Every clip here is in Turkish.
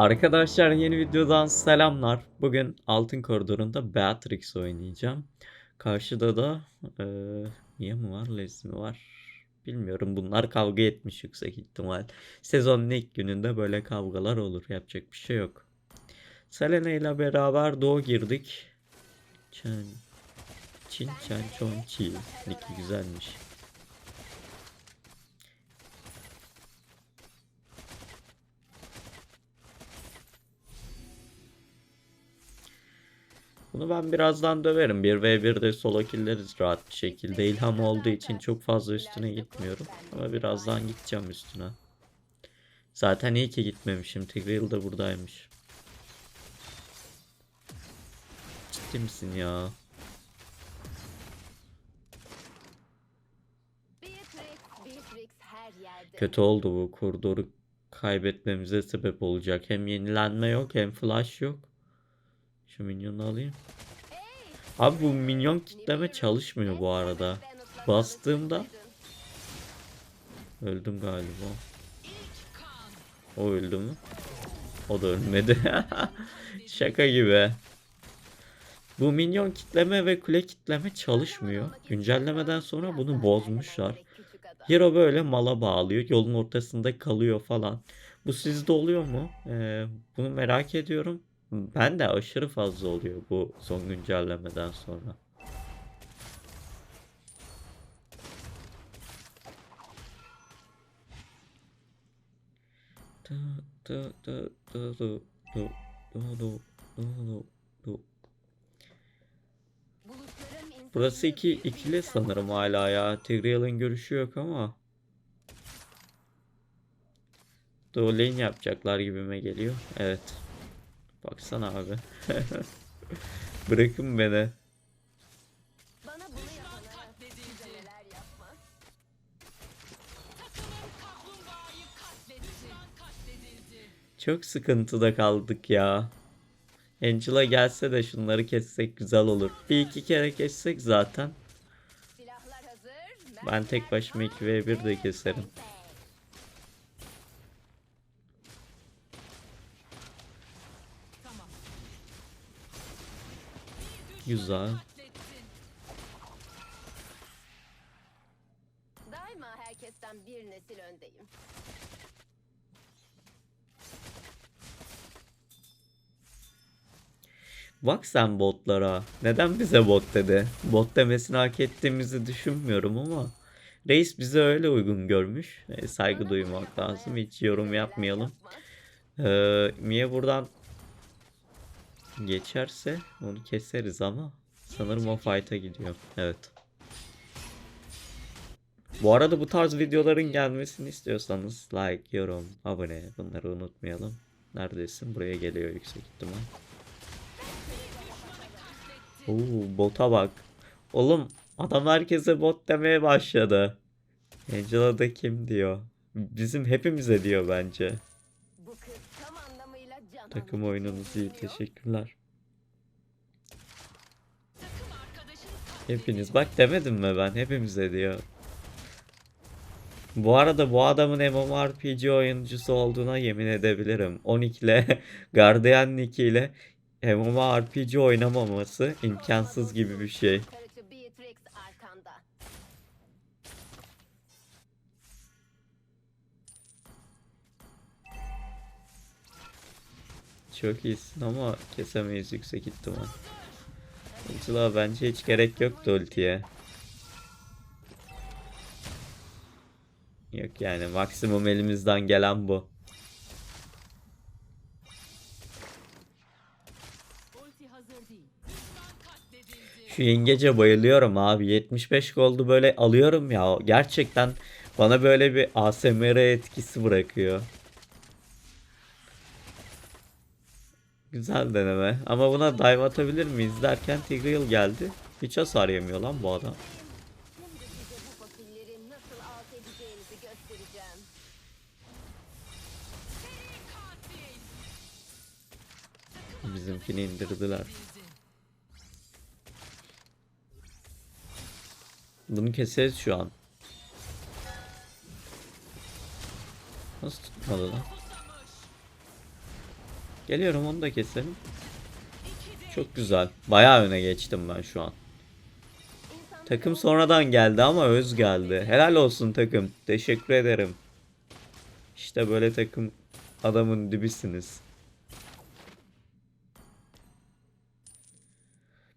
Arkadaşlar yeni videodan selamlar. Bugün Altın Koridor'unda Beatrix oynayacağım. Karşıda da eee Mia mı var, Leslie mi var? Bilmiyorum. Bunlar kavga etmiş yüksek ihtimal. Sezonun ilk gününde böyle kavgalar olur. Yapacak bir şey yok. Selena ile beraber Doğu girdik. Çen, Çin Çen Çon Çi. Niki güzelmiş. Bunu ben birazdan döverim. 1v1'de solo killeriz rahat bir şekilde. İlham olduğu için çok fazla üstüne gitmiyorum. Ama birazdan gideceğim üstüne. Zaten iyi ki gitmemişim. Tigreal da buradaymış. Ciddi misin ya? Kötü oldu bu. Koridoru kaybetmemize sebep olacak. Hem yenilenme yok hem flash yok. Şu minyonu alayım. Abi bu minyon kitleme çalışmıyor bu arada. Bastığımda öldüm galiba. O öldü mü? O da ölmedi. Şaka gibi. Bu minyon kitleme ve kule kitleme çalışmıyor. Güncellemeden sonra bunu bozmuşlar. Hero böyle mala bağlıyor. Yolun ortasında kalıyor falan. Bu sizde oluyor mu? Ee, bunu merak ediyorum. Ben de aşırı fazla oluyor bu son güncellemeden sonra. Tı tı tı tı tı tı tı tı tı. Burası iki ikili sanırım hala ya. Tigreal'ın görüşü yok ama. Doğu lane yapacaklar gibime geliyor. Evet. Baksana abi. Bırakın beni. Çok sıkıntıda kaldık ya. Angela gelse de şunları kessek güzel olur. Bir iki kere kessek zaten. Ben tek başıma 2v1 de keserim. Güzel. Daima herkesten bir nesil öndeyim. Bak sen botlara. Neden bize bot dedi? Bot demesini hak ettiğimizi düşünmüyorum ama. Reis bize öyle uygun görmüş. E, saygı duymak lazım. Hiç yorum yapmayalım. Ee, Mia buradan geçerse onu keseriz ama sanırım o fight'a gidiyor. Evet. Bu arada bu tarz videoların gelmesini istiyorsanız like, yorum, abone bunları unutmayalım. Neredesin? Buraya geliyor yüksek ihtimal. Oo, bota bak. Oğlum adam herkese bot demeye başladı. Angela da kim diyor. Bizim hepimize diyor bence. Takım oyununuz iyi. Teşekkürler. Hepiniz. Bak demedim mi ben? Hepimize diyor. Bu arada bu adamın MMORPG oyuncusu olduğuna yemin edebilirim. 12 ile Guardian Nick ile MMORPG oynamaması imkansız gibi bir şey. Çok iyisin ama kesemeyiz yüksek ihtimal. Ultila bence hiç gerek yoktu ultiye. Yok yani maksimum elimizden gelen bu. Şu yengece bayılıyorum abi. 75 goldu böyle alıyorum ya. Gerçekten bana böyle bir ASMR etkisi bırakıyor. Güzel deneme. Ama buna dive atabilir miyiz derken Tigreal geldi. Hiç hasar yemiyor lan bu adam. Bizimkini indirdiler. Bunu keseriz şu an. Nasıl tutmadı lan? Geliyorum onu da keselim. Çok güzel. Bayağı öne geçtim ben şu an. Takım sonradan geldi ama öz geldi. Helal olsun takım. Teşekkür ederim. İşte böyle takım adamın dibisiniz.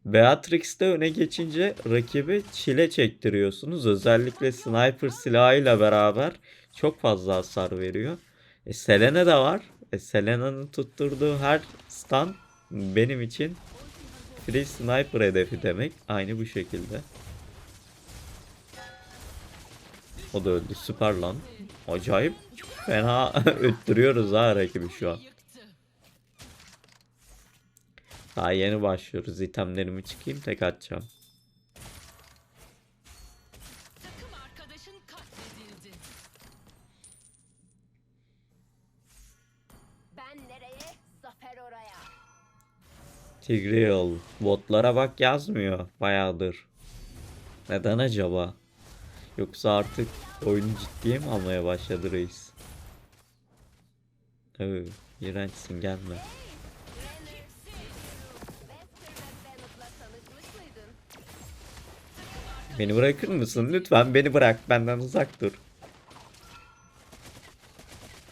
Beatrix'te öne geçince rakibi çile çektiriyorsunuz. Özellikle sniper silahıyla beraber çok fazla hasar veriyor. E, Selena da var. E, Selena'nın tutturduğu her stun benim için free sniper hedefi demek. Aynı bu şekilde. O da öldü. Süper lan. Acayip fena öttürüyoruz ha rakibi şu an. Daha yeni başlıyoruz. İtemlerimi çıkayım tek atacağım. Tigreal. Botlara bak yazmıyor bayağıdır. Neden acaba? Yoksa artık oyunu ciddiye mi almaya başladı reis? Evet, iğrençsin gelme. Beni bırakır mısın? Lütfen beni bırak. Benden uzak dur.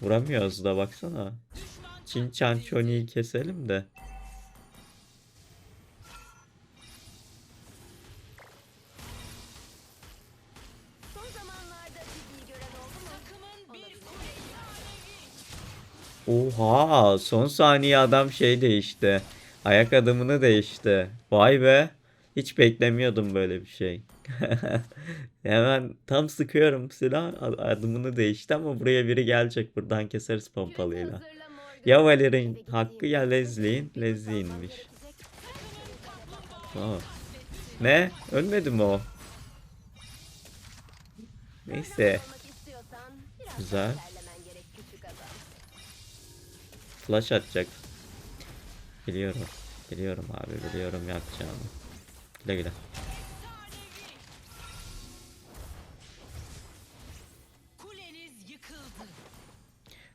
Vuramıyoruz da baksana. Çin Choni'yi keselim de. Oha son saniye adam şey değişti. Ayak adımını değişti. Vay be. Hiç beklemiyordum böyle bir şey. Hemen tam sıkıyorum silah ad- adımını değişti ama buraya biri gelecek. Buradan keseriz pompalıyla. Ya Valer'in hakkı ya Leslie'in. Leslie'inmiş. Aa. Ne? Ölmedi mi o? Neyse. Güzel. Flash atacak. Biliyorum. Biliyorum abi biliyorum yapacağımı. Güle güle.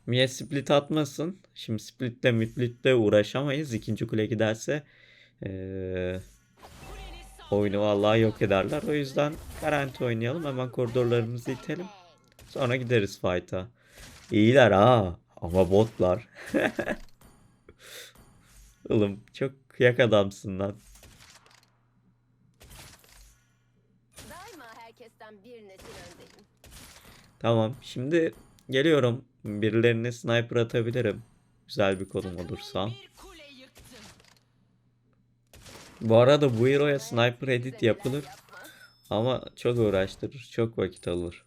Mia split atmasın. Şimdi splitle müplitle uğraşamayız. İkinci kule giderse Kuleniz oyunu vallahi yok ederler. O yüzden garanti oynayalım. Hemen koridorlarımızı itelim. Sonra gideriz fight'a. İyiler ha. Ama botlar. Oğlum çok kıyak adamsın lan. Tamam. Şimdi geliyorum. Birilerine sniper atabilirim. Güzel bir konum olursa. Bu arada bu hero'ya sniper edit yapılır. Ama çok uğraştırır. Çok vakit alır.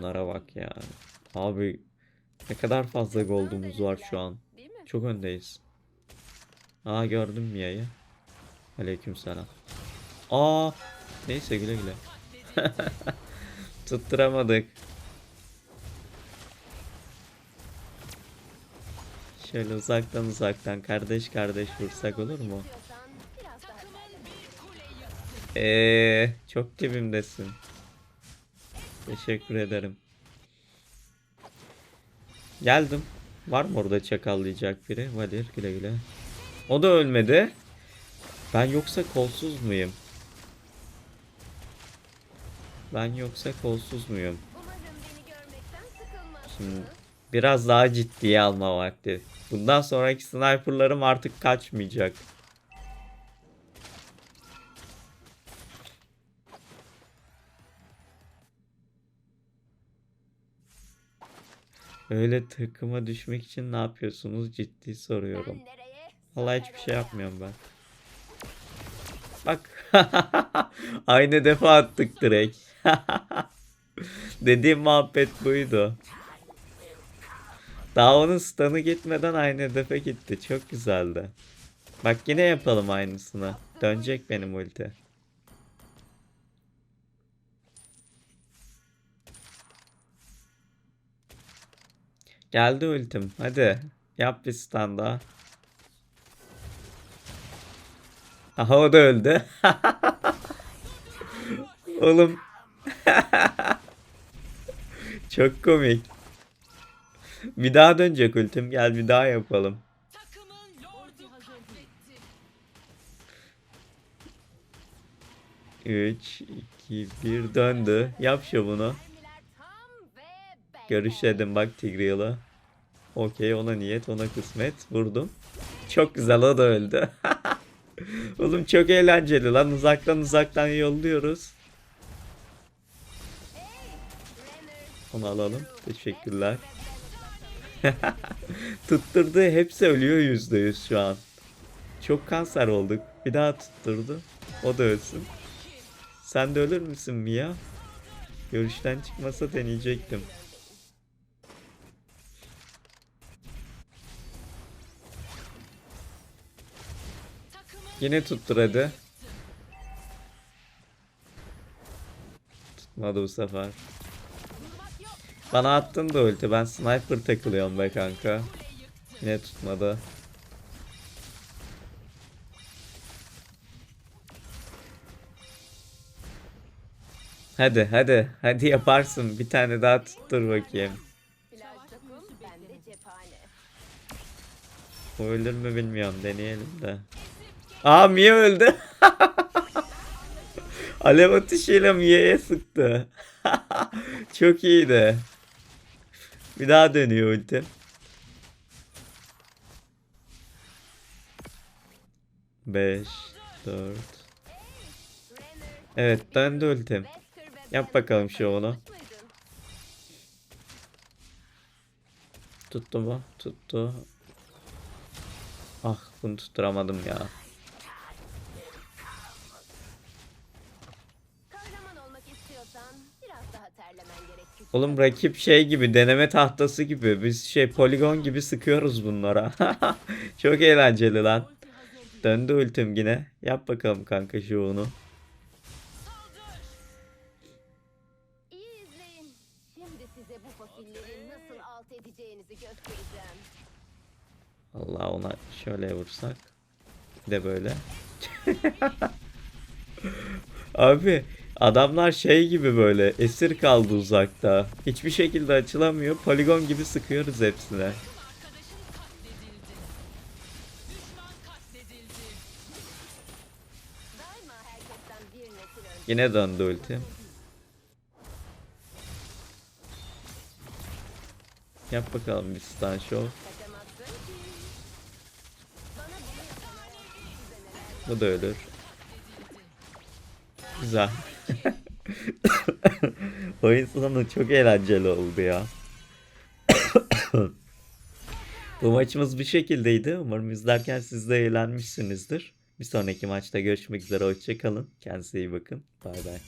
Bunlara bak ya. Abi ne kadar fazla gold'umuz var şu an. Çok öndeyiz. Aa gördüm Mia'yı. Aleykümselam. Aa neyse güle güle. Tutturamadık. Şöyle uzaktan uzaktan kardeş kardeş vursak olur mu? İstiyorsan biraz daha Teşekkür ederim. Geldim. Var mı orada çakallayacak biri? Valir güle güle. O da ölmedi. Ben yoksa kolsuz muyum? Ben yoksa kolsuz muyum? Şimdi biraz daha ciddiye alma vakti. Bundan sonraki sniperlarım artık kaçmayacak. Öyle takıma düşmek için ne yapıyorsunuz? Ciddi soruyorum. Zafer hiçbir şey yapmıyorum ben. Bak. Aynı defa attık direkt. Dediğim muhabbet buydu. Daha onun stun'ı gitmeden aynı hedefe gitti. Çok güzeldi. Bak yine yapalım aynısını. Dönecek benim ulti. Geldi ultim. Hadi. Yap bir stun daha. Aha o da öldü. Oğlum. Çok komik. Bir daha dönecek ultim. Gel bir daha yapalım. 3, 2, 1 döndü. Yap tam ve bende. Görüşledim bak Tigreal'a. Okey ona niyet ona kısmet. Vurdum. Çok güzel o da öldü. Oğlum çok eğlenceli lan. Uzaktan uzaktan yolluyoruz. Onu alalım. Teşekkürler. Tutturdu. Hepsi ölüyor yüzde yüz şu an. Çok kanser olduk. Bir daha tutturdu. O da ölsün. Sen de ölür müsün Mia? Görüşten çıkmasa deneyecektim. Yine tuttur hadi. Tutmadı bu sefer. Bana attın da ulti. Ben sniper takılıyorum be kanka. Yine tutmadı. Hadi hadi. Hadi yaparsın. Bir tane daha tuttur bakayım. Plaj takım bende cephane. O ölür mü bilmiyorum. Deneyelim de. Aa Mia öldü. Alev atışıyla Mia'ya sıktı. Çok iyiydi. Bir daha dönüyor ulti. Beş, dört. Evet döndü ultim. Yap bakalım şovunu. tanışmış mıydın? Tuttu mu? Tuttu. Ah bunu tutturamadım ya. Oğlum rakip şey gibi deneme tahtası gibi biz şey poligon gibi sıkıyoruz bunlara. Çok eğlenceli lan. Döndü ultim yine. Yap bakalım kanka göstereceğim. Allah ona şöyle vursak. Bir de böyle. Abi adamlar şey gibi böyle esir kaldı uzakta. Hiçbir şekilde açılamıyor. Poligon gibi sıkıyoruz hepsine. Yine döndü ultim. Yap bakalım bir stun show. Bu da ölür. Güzel. Oyun sonu çok eğlenceli oldu ya. Bu maçımız bu şekildeydi. Umarım izlerken siz de eğlenmişsinizdir. Bir sonraki maçta görüşmek üzere. Hoşçakalın. Kendinize iyi bakın. Bay bay.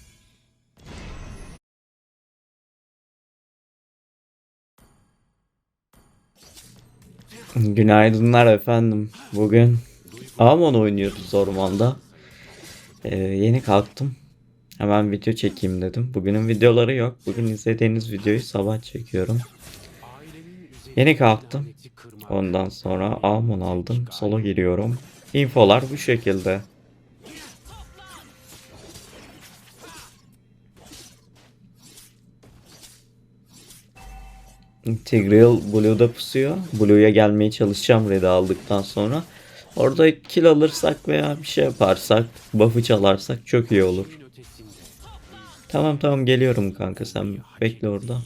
Günaydınlar efendim. Bugün Amon oynuyoruz ormanda. Ee, yeni kalktım. Hemen video çekeyim dedim. Bugünün videoları yok. Bugün izlediğiniz videoyu sabah çekiyorum. Yeni kalktım. Ondan sonra Amon aldım. Solo giriyorum. Infolar bu şekilde. Tigreal Blue'da pusuyor. Blue'ya gelmeye çalışacağım red'i aldıktan sonra. Orada kill alırsak veya bir şey yaparsak, buff'ı çalarsak çok iyi olur. Tamam tamam geliyorum kanka sen bekle orada.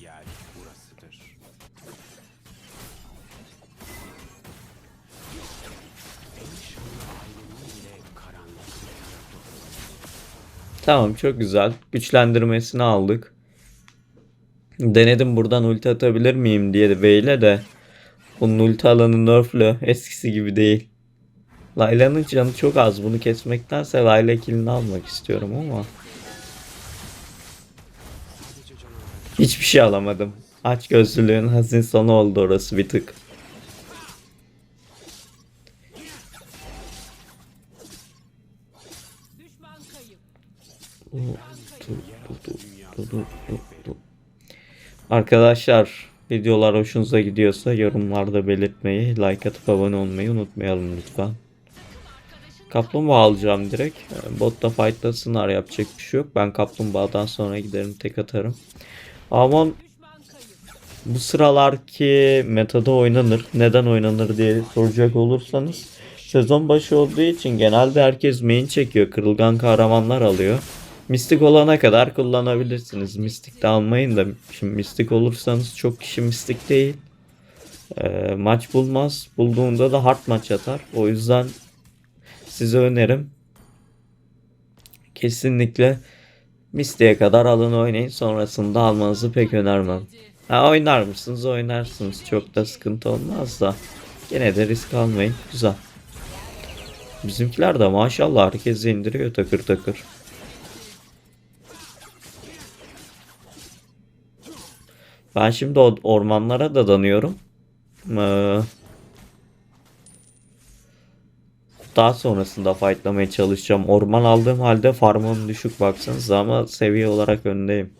Tamam çok güzel. Güçlendirmesini aldık. Denedim buradan ulti atabilir miyim diye de Veil'e de. Bunun ulti alanı nerflü. Eskisi gibi değil. Layla'nın canı çok az. Bunu kesmektense Layla killini almak istiyorum ama. Hiçbir şey alamadım. Aç gözlülüğün hazin sonu oldu orası bir tık. Arkadaşlar videolar hoşunuza gidiyorsa yorumlarda belirtmeyi, like atıp abone olmayı unutmayalım lütfen. Kaplumbağa alacağım direkt. Ee, Botta fightlasınlar yapacak bir şey yok. Ben kaplumbağadan sonra giderim tek atarım. Kayıp. Bu sıralarki metada oynanır. Neden oynanır diye soracak olursanız sezon başı olduğu için genelde herkes main çekiyor. Kırılgan kahramanlar alıyor. Mistik olana kadar kullanabilirsiniz. Mistik de almayın da şimdi mistik olursanız çok kişi mistik değil. Ee, maç bulmaz. Bulduğunda da hard maç atar. O yüzden size önerim kesinlikle Mistiğe kadar alın oynayın. Sonrasında almanızı pek önermem. Ha, oynar mısınız? Oynarsınız. Çok da sıkıntı olmaz da. Gene de risk almayın. Güzel. Bizimkiler de maşallah herkes indiriyor takır takır. Ben şimdi ormanlara da danıyorum. Ee, daha sonrasında fightlamaya çalışacağım. Orman aldığım halde farmım düşük baksanıza ama seviye olarak öndeyim.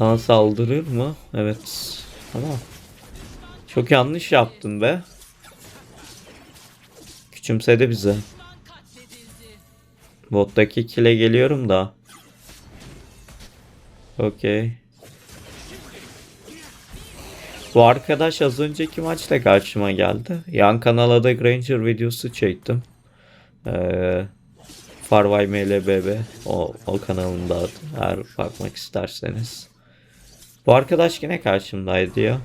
Bana saldırır mı? Evet. Ama çok yanlış yaptın be. Küçümsedi bizi. Bottaki kile geliyorum da. Okey. Bu arkadaş az önceki maçta karşıma geldi. Yan kanala da Granger videosu çektim. Ee, Farvay MLBB o, o kanalında. Eğer bakmak isterseniz. Bu arkadaş yine karşımdaydı ya.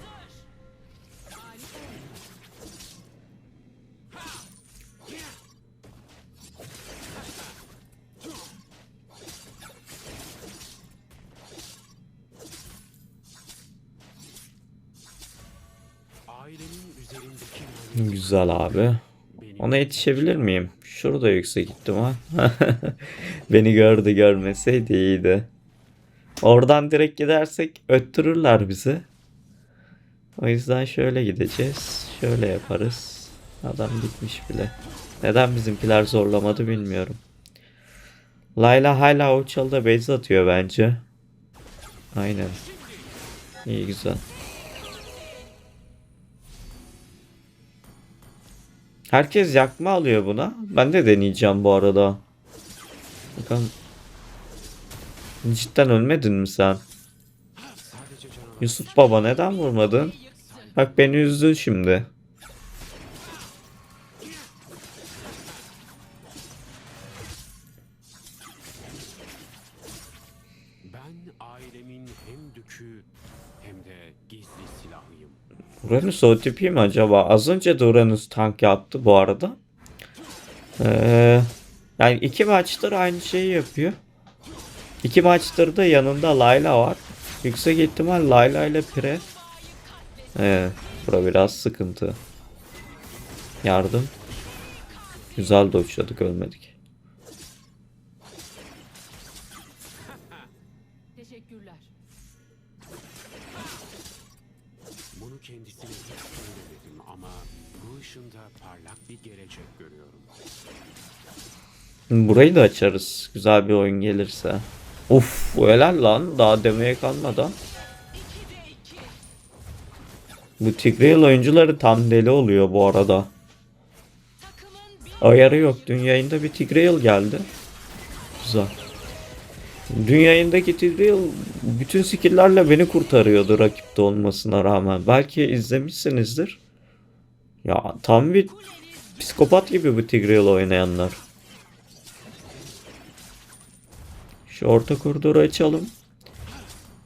Güzel abi. Ona yetişebilir miyim? Şurada yüksek ihtimal. Beni gördü görmeseydi iyiydi. Oradan direkt gidersek öttürürler bizi. O yüzden şöyle gideceğiz. Şöyle yaparız. Adam gitmiş bile. Neden bizimkiler zorlamadı bilmiyorum. Layla hala o çalıda base atıyor bence. Aynen. İyi güzel. Herkes yakma alıyor buna. Ben de deneyeceğim bu arada. Bakalım. Cidden ölmedin mi sen? Yusuf baba neden vurmadın? Bak beni üzdün şimdi. Uranüs OTP mi acaba? Az önce de Uranüs tank yaptı bu arada. Ee, yani iki maçtır aynı şeyi yapıyor. İki maçtır da yanında Layla var. Yüksek ihtimal Layla ile Pire. Ee, bura biraz sıkıntı. Yardım. Güzel dodge'ladık ölmedik. Burayı da açarız. Güzel bir oyun gelirse. Uf helal lan. Daha demeye kalmadan. 2'de 2. Bu Tigreal oyuncuları tam deli oluyor bu arada. Ayarı yok. Dün yayında bir Tigreal geldi. Güzel. Dün yayındaki Tigreal bütün skill'lerle beni kurtarıyordu rakipte olmasına rağmen. Belki izlemişsinizdir. Ya tam bir psikopat gibi bu Tigreal oynayanlar. Şu orta koridoru açalım.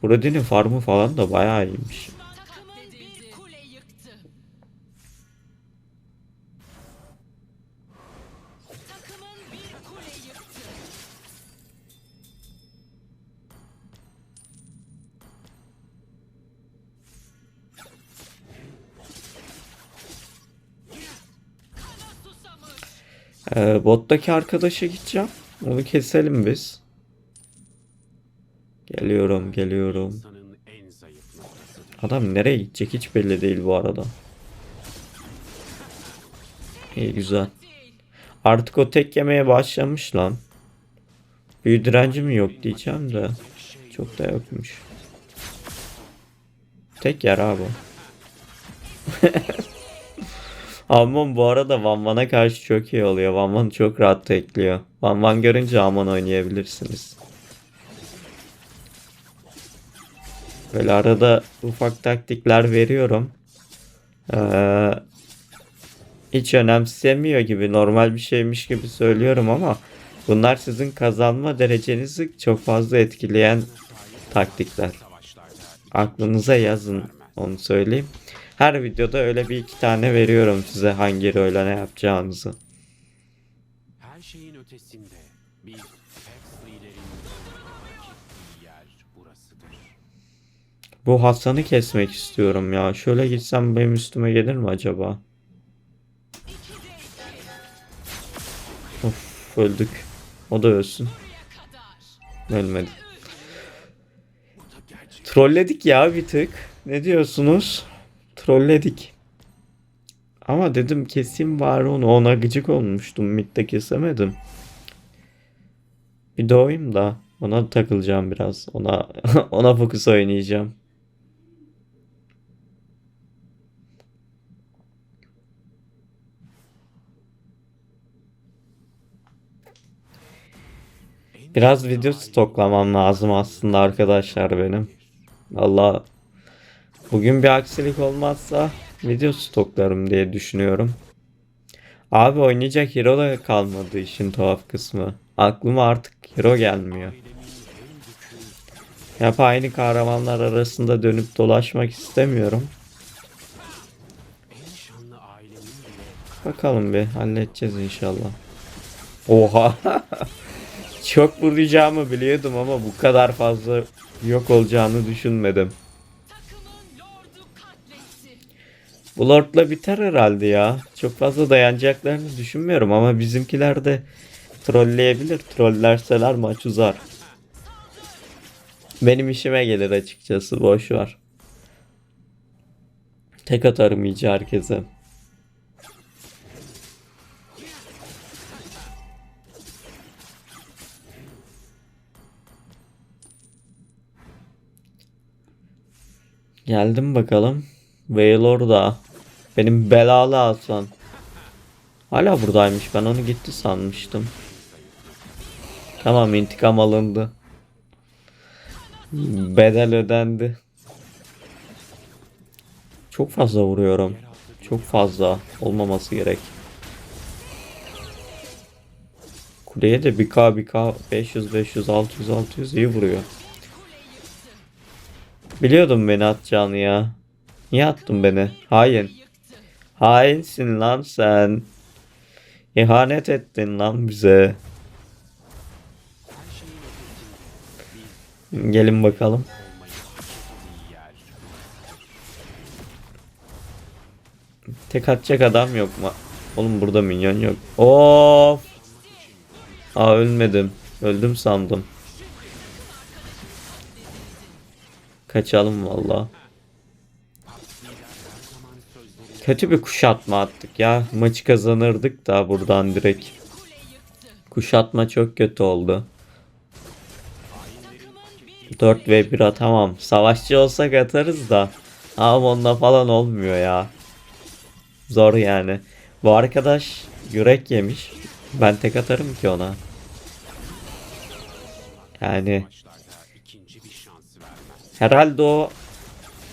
Buradinin farmı falan da bayağı iyiymiş. Ee, bottaki arkadaşa gideceğim. Onu keselim biz. Geliyorum, geliyorum. Adam nereye gidecek hiç belli değil bu arada. İyi güzel. Artık o tek yemeye başlamış lan. Büyü direnci mi yok diyeceğim de. Çok da yokmuş. Tek yer abi. Amon bu arada Van Van'a karşı çok iyi oluyor. Van Van çok rahat tekliyor. Van Van görünce Amon oynayabilirsiniz. Böyle arada ufak taktikler veriyorum. Ee, hiç önemsemiyor gibi normal bir şeymiş gibi söylüyorum ama bunlar sizin kazanma derecenizi çok fazla etkileyen taktikler. Aklınıza yazın onu söyleyeyim. Her videoda öyle bir iki tane veriyorum size hangi role ne yapacağınızı. her şeyin ötesinde bir Bu Hasan'ı kesmek istiyorum ya. Şöyle gitsem benim üstüme gelir mi acaba? Of öldük. O da ölsün. Ölmedi. Trolledik ya bir tık. Ne diyorsunuz? Trolledik. Ama dedim keseyim bari onu. Ona gıcık olmuştum. Mid'de kesemedim. Bir doğayım da ona takılacağım biraz. Ona ona fokus oynayacağım. Biraz video stoklamam lazım aslında arkadaşlar benim. Valla bugün bir aksilik olmazsa video stoklarım diye düşünüyorum. Abi oynayacak hero da kalmadı işin tuhaf kısmı. Aklıma artık hero gelmiyor. Hep aynı kahramanlar arasında dönüp dolaşmak istemiyorum. Bakalım bir halledeceğiz inşallah. Oha. Çok vuracağımı biliyordum ama bu kadar fazla yok olacağını düşünmedim. Bu Lord'la biter herhalde ya. Çok fazla dayanacaklarını düşünmüyorum ama bizimkiler de trolleyebilir. Trollerseler maç uzar. Benim işime gelir açıkçası. Boş ver. Tek atarım iyice herkese. Geldim bakalım. Veil orada. Benim belalı Hasan. Hala buradaymış. Ben onu gitti sanmıştım. Tamam intikam alındı. Bedel ödendi. Çok fazla vuruyorum. Çok fazla. Olmaması gerek. Kuleye de 1k 1k 500 500 600 600 iyi vuruyor. Biliyordum beni atacağını ya. Niye attın beni? Hain. Hainsin lan sen. İhanet ettin lan bize. Gelin bakalım. Tek atacak adam yok mu? Oğlum burada minyon yok. Of. Aa ölmedim. Öldüm sandım. Kaçalım valla. Kötü bir kuşatma attık ya. Maçı kazanırdık da buradan direkt. Kuşatma çok kötü oldu. 4 ve 1 atamam. Savaşçı olsak atarız da. Ama onunla falan olmuyor ya. Zor yani. Bu arkadaş yürek yemiş. Ben tek atarım ki ona. Yani herhalde o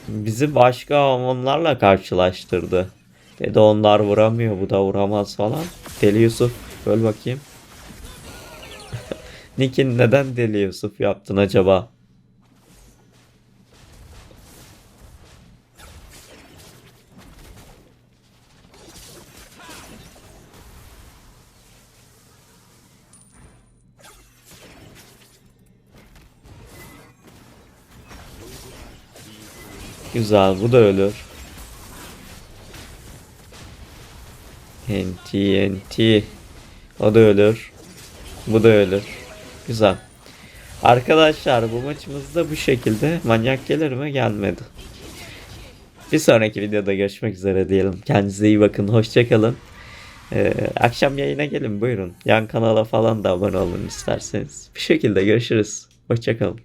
bizi başka Amonlarla karşılaştırdı. Dedi onlar vuramıyor bu da vuramaz falan. Deli Yusuf öl bakayım. Nick'in neden Deli Yusuf yaptın acaba? Güzel bu da ölür. NT NT O da ölür. Bu da ölür. Güzel. Arkadaşlar bu maçımızda bu şekilde manyak gelir mi gelmedi. Bir sonraki videoda görüşmek üzere diyelim. Kendinize iyi bakın. Hoşçakalın. Ee, akşam yayına gelin buyurun. Yan kanala falan da abone olun isterseniz. Bir şekilde görüşürüz. Hoşçakalın.